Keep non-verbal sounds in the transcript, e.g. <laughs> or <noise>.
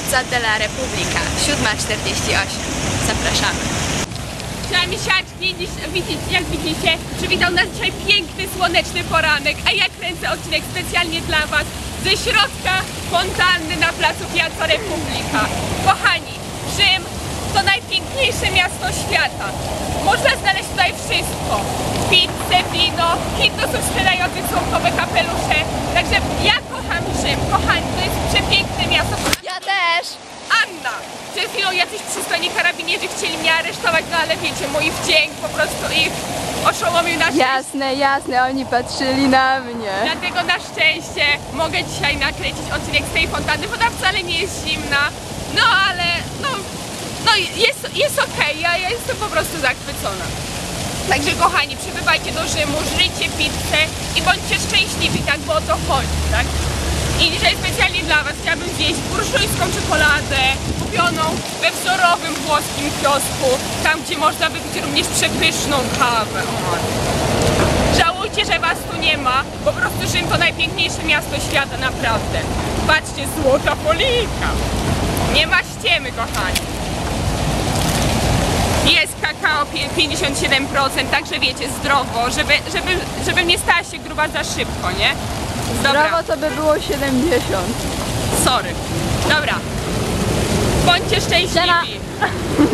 Piazza della Repubblica, 7.48. Zapraszamy. Misiaczki, dziś, widzicie, jak widzicie, przywitał nas dzisiaj piękny, słoneczny poranek, a ja kręcę odcinek specjalnie dla Was ze środka fontanny na placu Piazza Repubblica. Kochani, Rzym to najpiękniejsze miasto świata. Można znaleźć tutaj wszystko. Pizzę, wino, hindusów sprzedających słomkowe kapelusze. Także ja kocham Rzym, kochani, to jest przepiękne miasto. Ja też! Anna! Przed chwilą jacyś przystojni karabinierzy chcieli mnie aresztować, no ale wiecie, mój wdzięk po prostu ich oszołomił na szczęście. Jasne, jasne, oni patrzyli na mnie. Dlatego na szczęście mogę dzisiaj nakręcić odcinek z tej fontanny. Woda wcale nie jest zimna, no ale no, no jest, jest okej, ja, ja jestem po prostu zachwycona. Także kochani, przybywajcie do Rzymu, żryjcie pizzę i bądźcie szczęśliwi, tak, bo o to chodzi, tak? I dzisiaj specjalnie dla Was chciałabym zjeść burszujską czekoladę kupioną we wzorowym włoskim kiosku, tam gdzie można wypić również przepyszną kawę. Żałujcie, że was tu nie ma, po prostu Rzym to najpiękniejsze miasto świata, naprawdę. Patrzcie, złota folika. Nie ma ściemy, kochani. Jest kakao pie- 57%, także wiecie, zdrowo, żeby, żeby, żeby nie stała się gruba za szybko, nie? Dobra, Zdrowo to by było 70. sorry. Dobra. Bądźcie szczęśliwi. <laughs>